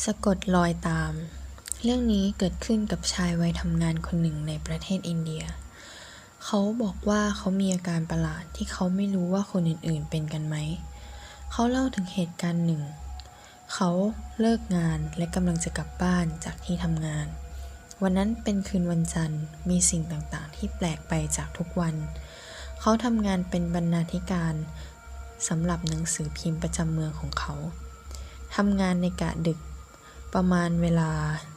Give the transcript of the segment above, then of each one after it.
สะกดรอยตาม เรื่องนี้เกิดขึ้นกับชายวัยทำงานคนหนึ่งในประเทศอินเดีย เขาบอกว่าเขามีอาการประหลาดที่เขาไม่รู้ว่าคนอื่นๆเป็นกันไหม เขาเล่าถึงเหตุการณ์หนึ่ง เขาเลิกงานและกำลังจะกลับบ้านจากที่ทำงาน วันนั้นเป็นคืนวันจันทร์ มีสิ่งต่างๆ ที่แปลกไปจากทุกวัน เขาทำงานเป็นบรรณาธิการสำหรับหนังสือพิมพ์ประจำเมืองของเขาทำงานในกะดึก ประมาณเวลา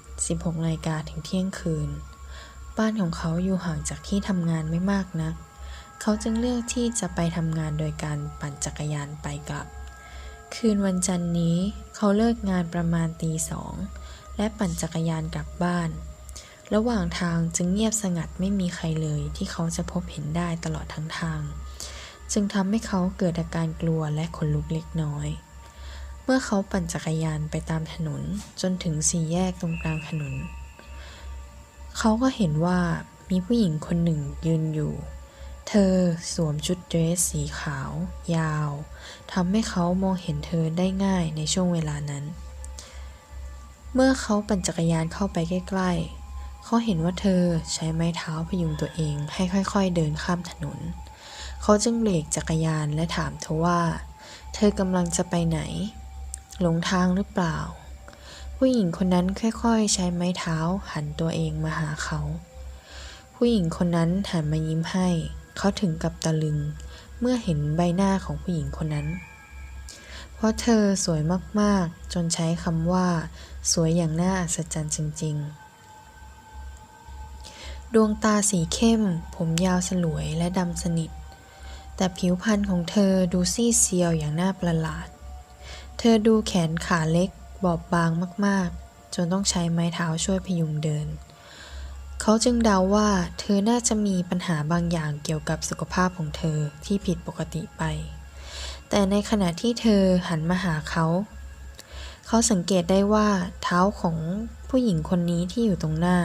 16นาฬิกาถึงเที่ยงคืน บ้านของเขาอยู่ห่างจากที่ทำงานไม่มากนัก เขาจึงเลือกที่จะไปทำงานโดยการปั่นจักรยานไปกลับ คืนวันจันทร์นี้เขาเลิกงานประมาณตีสองและปั่นจักรยานกลับบ้าน ระหว่างทางจึงเงียบสงัดไม่มีใครเลยที่เขาจะพบเห็นได้ตลอดทั้งทาง จึงทำให้เขาเกิดอาการกลัวและขนลุกเล็กน้อย เมื่อเขาปั่นจักรยานไปตามถนนจนถึงสี่แยกตรงกลางถนน เขาก็เห็นว่ามีผู้หญิงคนหนึ่งยืนอยู่ เธอสวมชุดเดรสสีขาว ยาวทำให้เขามองเห็นเธอได้ง่ายในช่วงเวลานั้น เมื่อเขาปั่นจักรยานเข้าไปใกล้ๆ เขาเห็นว่าเธอใช้ไม้เท้าพยุงตัวเองให้ค่อยๆเดินข้ามถนน เขาจึงเบรกจักรยานและถามเธอว่า เธอกำลังจะไปไหน หลงทางหรือเปล่า ผู้หญิงคนนั้นค่อย ๆ ใช้ไม้เท้าหันตัวเองมาหาเขา ผู้หญิงคนนั้นหันมายิ้มให้ เขาถึงกับตะลึง เมื่อเห็นใบหน้าของผู้หญิงคนนั้น เพราะเธอสวยมากๆ จนใช้คำว่า สวยอย่างน่าอัศจรรย์จริง ๆดวงตาสีเข้ม ผมยาวสลวยและดำสนิท แต่ผิวพรรณของเธอดูซีดเซียวอย่างน่าประหลาด เธอดูแขนขาเล็ก บอบบางมากๆ จนต้องใช้ไม้เท้าช่วยพยุงเดิน เขาจึงเดาว่า เธอน่าจะมีปัญหาบางอย่างเกี่ยวกับสุขภาพของเธอที่ผิดปกติไป แต่ในขณะที่เธอหันมาหาเขา เขาสังเกตได้ว่าเท้าของผู้หญิงคนนี้ที่อยู่ตรงหน้า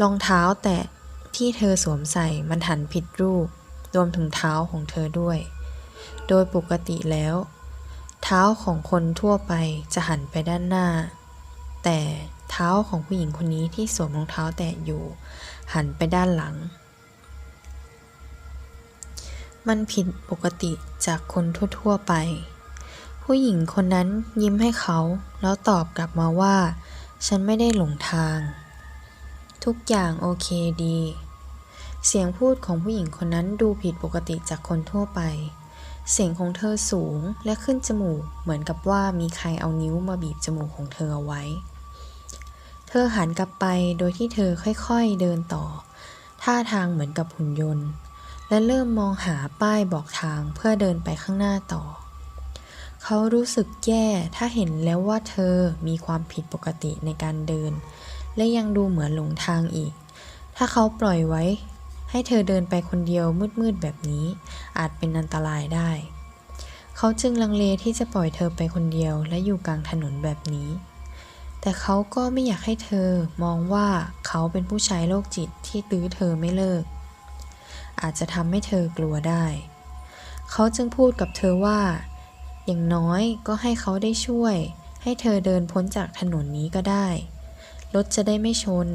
รองเท้าแตะที่เธอสวมใส่มันหันผิดรูป รวมถึงเท้าของเธอด้วย โดยปกติแล้ว เท้าของคนทั่วไปจะหันไปด้านหน้า แต่เท้าของผู้หญิงคนนี้ที่สวมรองเท้าแตะอยู่ หันไปด้านหลัง มันผิดปกติจากคนทั่วๆไป ผู้หญิงคนนั้นยิ้มให้เขาแล้วตอบกลับมาว่า ฉันไม่ได้หลงทาง ทุกอย่างโอเคดี เสียงพูดของผู้หญิงคนนั้นดูผิดปกติจากคนทั่วไป เสียงของเธอสูงและขึ้นจมูกเหมือนกับว่ามีใครเอานิ้วมาบีบจมูกของเธอเอาไว้ เธอหันกลับไปโดยที่เธอค่อยๆเดินต่อ ท่าทางเหมือนกับหุ่นยนต์ และเริ่มมองหาป้ายบอกทางเพื่อเดินไปข้างหน้าต่อ เขารู้สึกแย่ถ้าเห็นแล้วว่าเธอมีความผิดปกติในการเดิน และยังดูเหมือนหลงทางอีก ถ้าเขาปล่อยไว้ ให้เธอเดินไปคนเดียวมืดๆแบบนี้ อาจเป็นอันตรายได้ เขาจึงลังเลที่จะปล่อยเธอไปคนเดียวและอยู่กลางถนนแบบนี้ แต่เขาก็ไม่อยากให้เธอมองว่าเขาเป็นผู้ชายโรคจิตที่ตื้อเธอไม่เลิก อาจจะทำให้เธอกลัวได้ เขาจึงพูดกับเธอว่า อย่างน้อยก็ให้เขาได้ช่วย ให้เธอเดินพ้นจากถนนนี้ก็ได้รถจะได้ไม่ชน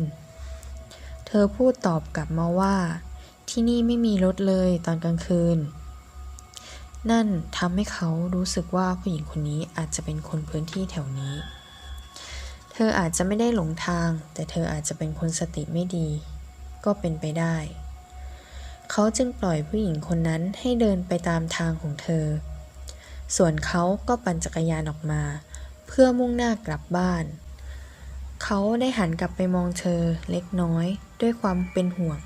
ธอพูดตอบกลับมาว่า ที่นี่ไม่มีรถเลยตอนกลางคืน นั่นทำให้เขารู้สึกว่าผู้หญิงคนนี้อาจจะเป็นคนพื้นที่แถวนี้ เธออาจจะไม่ได้หลงทาง แต่เธออาจจะเป็นคนสติไม่ดี ก็เป็นไปได้ เขาจึงปล่อยผู้หญิงคนนั้นให้เดินไปตามทางของเธอ ส่วนเขาก็ปั่นจักรยานออกมา เพื่อมุ่งหน้ากลับบ้าน เขาได้หันกลับไปมองเธอเล็กน้อย ด้วยความเป็นห่วง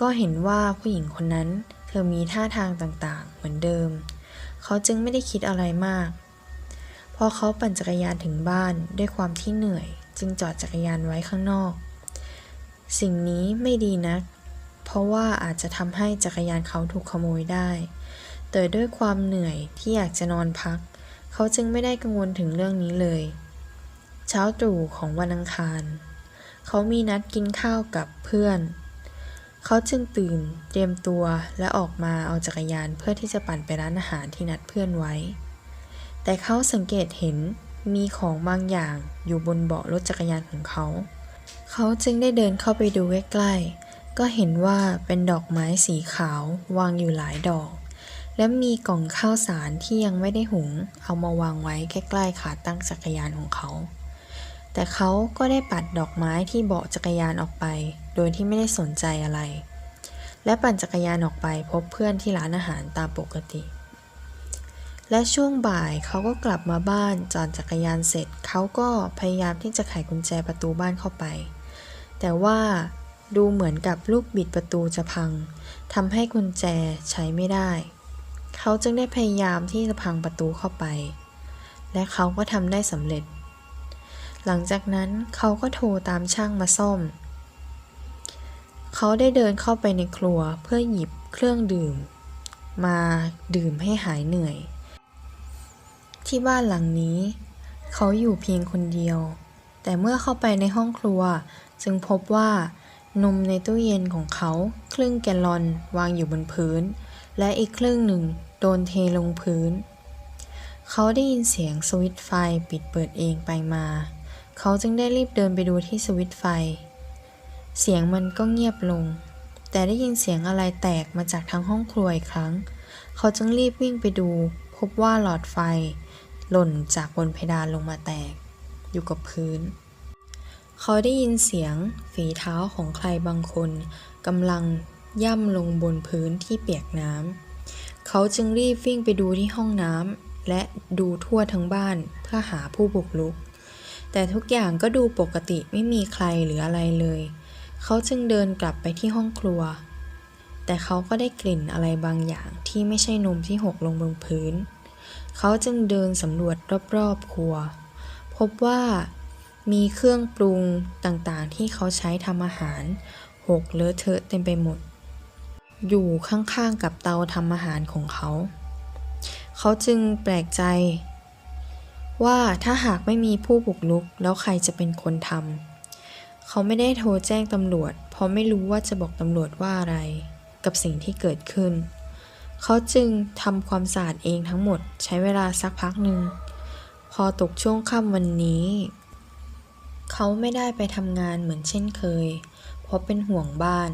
ก็เห็นว่าผู้หญิงคนนั้น เธอมีท่าทางต่างๆ เหมือนเดิม เขาจึงไม่ได้คิดอะไรมาก พอเขาปั่นจักรยานถึงบ้านด้วยความที่เหนื่อย จึงจอดจักรยานไว้ข้างนอก สิ่งนี้ไม่ดีนัก เพราะว่าอาจจะทำให้จักรยานเขาถูกขโมยได้ แต่ด้วยความเหนื่อยที่อยากจะนอนพัก เขาจึงไม่ได้กังวลถึงเรื่องนี้เลย เช้าตรู่ของวันอังคาร เขามีนัดกินข้าวกับเพื่อน เขาจึงตื่นเตรียมตัวและออกมาเอาจักรยานเพื่อที่จะปั่นไปร้านอาหารที่นัดเพื่อนไว้ แต่เขาสังเกตเห็นมีของบางอย่างอยู่บนเบาะรถจักรยานของเขา เขาจึงได้เดินเข้าไปดูใกล้ๆ ก็เห็นว่าเป็นดอกไม้สีขาววางอยู่หลายดอก และมีกล่องข้าวสารที่ยังไม่ได้หุง เอามาวางไว้ใกล้ๆขาตั้งจักรยานของเขา แต่เขาก็ได้ปัดดอกไม้ที่เบาะจักรยานออกไป โดยที่ไม่ได้สนใจอะไร และปั่นจักรยานออกไปพบเพื่อนที่ร้านอาหารตามปกติ และช่วงบ่ายเขาก็กลับมาบ้านจอดจักรยานเสร็จ เขาก็พยายามที่จะไขกุญแจประตูบ้านเข้าไป แต่ว่าดูเหมือนกับลูกบิดประตูจะพังทำให้กุญแจใช้ไม่ได้ เขาจึงได้พยายามที่จะพังประตูเข้าไป และเขาก็ทำได้สำเร็จ หลังจากนั้นเขาก็โทรตามช่างมาซ่อม เขาได้เดินเข้าไปในครัวเพื่อหยิบเครื่องดื่ม มาดื่มให้หายเหนื่อย ที่บ้านหลังนี้ เขาอยู่เพียงคนเดียว แต่เมื่อเข้าไปในห้องครัวจึงพบว่านมในตู้เย็นของเขาครึ่งแกลลอนวางอยู่บนพื้น และอีกครึ่งหนึ่งโดนเทลงพื้น เขาได้ยินเสียงสวิตช์ไฟปิดเปิดเองไปมา เขาจึงได้รีบเดินไปดูที่สวิตไฟ เสียงมันก็เงียบลง แต่ได้ยินเสียงอะไรแตกมาจากทางห้องครัวอีกครั้ง เขาจึงรีบวิ่งไปดู พบว่าหลอดไฟ หล่นจากบนเพดานลงมาแตก อยู่กับพื้น เขาได้ยินเสียงฝีเท้าของใครบางคนกำลังย่ำลงบนพื้นที่เปียกน้ำ เขาจึงรีบวิ่งไปดูที่ห้องน้ำและดูทั่วทั้งบ้านเพื่อหาผู้บุกรุก แต่ทุกอย่างก็ดูปกติไม่มีใครหรืออะไรเลย เขาจึงเดินกลับไปที่ห้องครัว แต่เขาก็ได้กลิ่นอะไรบางอย่างที่ไม่ใช่นมที่หกลงบนพื้น เขาจึงเดินสำรวจรอบๆครัว พบว่ามีเครื่องปรุงต่างๆ ที่เขาใช้ทำอาหาร หกเลอะเทอะเต็มไปหมด อยู่ข้างๆกับเตาทำอาหารของเขา เขาจึงแปลกใจ ว่าถ้าหากไม่มีผู้บุกรุกแล้วใครจะเป็นคนทำเขาไม่ได้โทรแจ้งตำรวจ เพราะไม่รู้ว่าจะบอกตำรวจว่าอะไร กับสิ่งที่เกิดขึ้น เขาจึงทำความสะอาดเองทั้งหมดใช้เวลาสักพักหนึ่ง พอตกช่วงค่ำวันนี้ เขาไม่ได้ไปทำงานเหมือนเช่นเคย เพราะเป็นห่วงบ้าน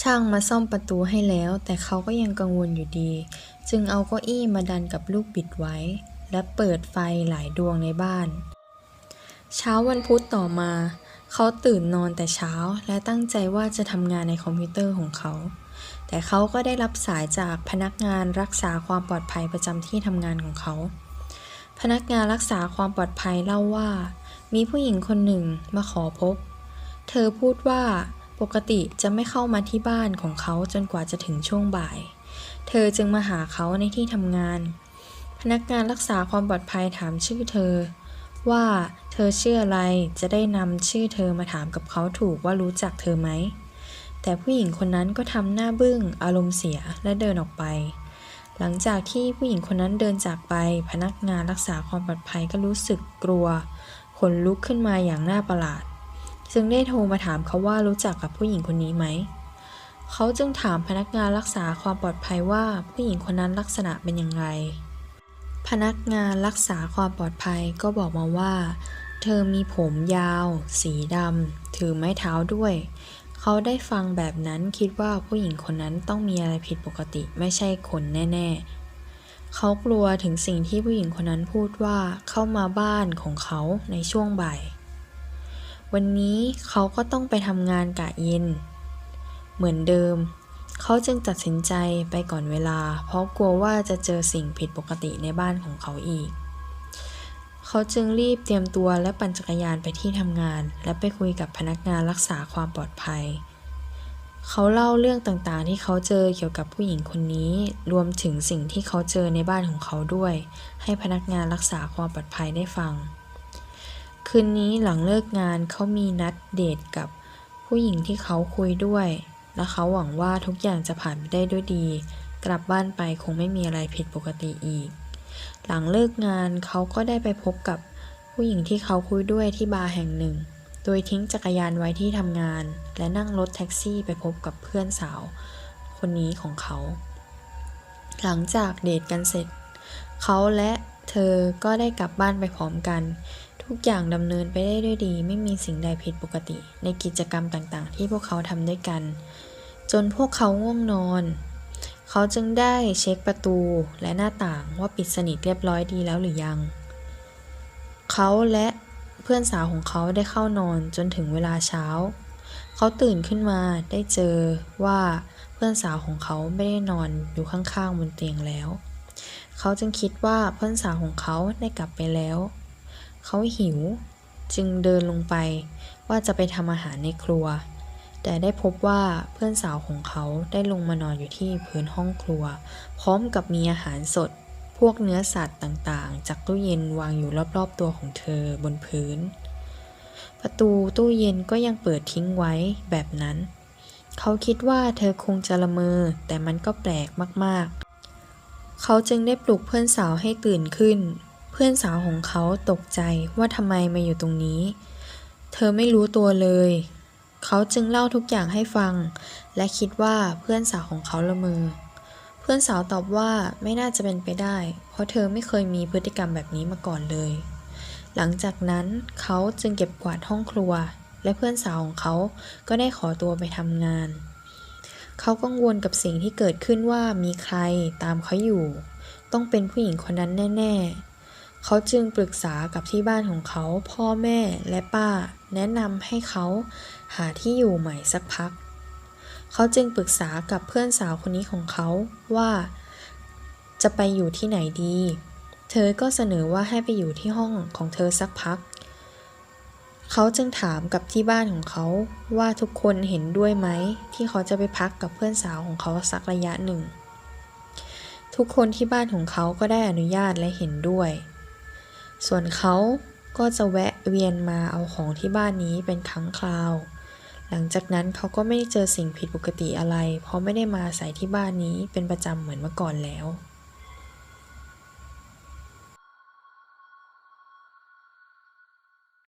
ช่างมาซ่อมประตูให้แล้ว แต่เขาก็ยังกังวลอยู่ดี จึงเอาเก้าอี้มาดันกับลูกบิดไว้ และเปิดไฟหลายดวงในบ้าน เช้าวันพุธต่อมา เขาตื่นนอนแต่เช้าและตั้งใจว่าจะทำงานในคอมพิวเตอร์ของเขา แต่เขาก็ได้รับสายจากพนักงานรักษาความปลอดภัยประจำที่ทำงานของเขา พนักงานรักษาความปลอดภัยเล่าว่า มีผู้หญิงคนหนึ่งมาขอพบ เธอพูดว่าปกติจะไม่เข้ามาที่บ้านของเขาจนกว่าจะถึงช่วงบ่าย เธอจึงมาหาเขาในที่ทำงาน พนักงานรักษาความปลอดภัยถามชื่อเธอ ว่าเธอชื่ออะไรจะได้นำชื่อเธอมาถามกับเขาถูกว่ารู้จักเธอไหม แต่ผู้หญิงคนนั้นก็ทำหน้าบึ้งอารมณ์เสียและเดินออกไป หลังจากที่ผู้หญิงคนนั้นเดินจากไป พนักงานรักษาความปลอดภัยก็รู้สึกกลัวขนลุกขึ้นมาอย่างน่าประหลาด จึงได้โทรมาถามเขาว่ารู้จักกับผู้หญิงคนนี้ไหมเขาจึงถามพนักงานรักษาความปลอดภัยว่าผู้หญิงคนนั้นลักษณะเป็นอย่างไร พนักงานรักษาความปลอดภัยก็บอกมาว่า เธอมีผมยาว สีดำถือไม้เท้าด้วย เขาได้ฟังแบบนั้นคิดว่าผู้หญิงคนนั้นต้องมีอะไรผิดปกติไม่ใช่คนแน่ๆ เขากลัวถึงสิ่งที่ผู้หญิงคนนั้นพูดว่าเข้ามาบ้านของเขาในช่วงบ่าย วันนี้เขาก็ต้องไปทำงานกะเย็น เหมือนเดิม เขาจึงตัดสินใจไปก่อนเวลา เพราะกลัวว่าจะเจอสิ่งผิดปกติในบ้านของเขาอีก เขาจึงรีบเตรียมตัวและปั่นจักรยานไปที่ทำงาน และไปคุยกับพนักงานรักษาความปลอดภัย เขาเล่าเรื่องต่างๆ ที่เขาเจอเกี่ยวกับผู้หญิงคนนี้ รวมถึงสิ่งที่เขาเจอในบ้านของเขาด้วย ให้พนักงานรักษาความปลอดภัยได้ฟัง คืนนี้หลังเลิกงานเขามีนัดเดทกับผู้หญิงที่เขาคุยด้วย และเขาหวังว่าทุกอย่างจะผ่านไปได้ด้วยดี กลับบ้านไปคงไม่มีอะไรผิดปกติอีก หลังเลิกงานเขาก็ได้ไปพบกับผู้หญิงที่เขาคุยด้วยที่บาร์แห่งหนึ่ง โดยทิ้งจักรยานไว้ที่ทำงาน และนั่งรถแท็กซี่ไปพบกับเพื่อนสาว คนนี้ของเขา หลังจากเดทกันเสร็จ เขาและเธอก็ได้กลับบ้านไปพร้อมกัน ทุกอย่างดำเนินไปได้ด้วยดี ไม่มีสิ่งใดผิดปกติ ในกิจกรรมต่างๆ ที่พวกเขาทำด้วยกัน จนพวกเขาง่วงนอน เขาจึงได้เช็คประตูและหน้าต่างว่าปิดสนิทเรียบร้อยดีแล้วหรือยัง เขาและเพื่อนสาวของเขาได้เข้านอนจนถึงเวลาเช้า เขาตื่นขึ้นมาได้เจอว่าเพื่อนสาวของเขาไม่ได้นอนอยู่ข้างๆบนเตียงแล้ว เขาจึงคิดว่าเพื่อนสาวของเขาได้กลับไปแล้ว เขาหิว จึงเดินลงไปว่าจะไปทำอาหารในครัว แต่ได้พบว่าเพื่อนสาวของเขาได้ลงมานอนอยู่ที่พื้นห้องครัว พร้อมกับมีอาหารสด พวกเนื้อสัตว์ต่างๆ จากตู้เย็นวางอยู่รอบๆตัวของเธอบนพื้น ประตูตู้เย็นก็ยังเปิดทิ้งไว้แบบนั้น เขาคิดว่าเธอคงจะละเมอแต่มันก็แปลกมากๆ เขาจึงได้ปลุกเพื่อนสาวให้ตื่นขึ้น เพื่อนสาวของเขาตกใจว่าทำไมมาอยู่ตรงนี้ เธอไม่รู้ตัวเลย เขาจึงเล่าทุกอย่างให้ฟัง และคิดว่าเพื่อนสาวของเขาละเมอ เพื่อนสาวตอบว่าไม่น่าจะเป็นไปได้ เพราะเธอไม่เคยมีพฤติกรรมแบบนี้มาก่อนเลย หลังจากนั้นเขาจึงเก็บกวาดห้องครัว และเพื่อนสาวของเขาก็ได้ขอตัวไปทำงาน เขากังวลกับสิ่งที่เกิดขึ้นว่ามีใครตามเขาอยู่ ต้องเป็นผู้หญิงคนนั้นแน่ ๆ เขาจึงปรึกษากับที่บ้านของเขาพ่อแม่และป้า แนะนำให้เขาหาที่อยู่ใหม่สักพัก เขาจึงปรึกษากับเพื่อนสาวคนนี้ของเขาว่า จะไปอยู่ที่ไหนดี เธอก็เสนอว่าให้ไปอยู่ที่ห้องของเธอสักพัก เขาจึงถามกับที่บ้านของเขาว่าทุกคนเห็นด้วยไหม ที่เขาจะไปพักกับเพื่อนสาวของเขาสักระยะหนึ่ง ทุกคนที่บ้านของเขาก็ได้อนุญาตและเห็นด้วย ส่วนเขาก็จะแวะเวียนมาเอาของที่บ้านนี้เป็นครั้งคราว หลังจากนั้นเขาก็ไม่ได้เจอสิ่งผิดปกติอะไร เพราะไม่ได้มาใส่ที่บ้านนี้เป็นประจำเหมือนเมื่อก่อนแล้ว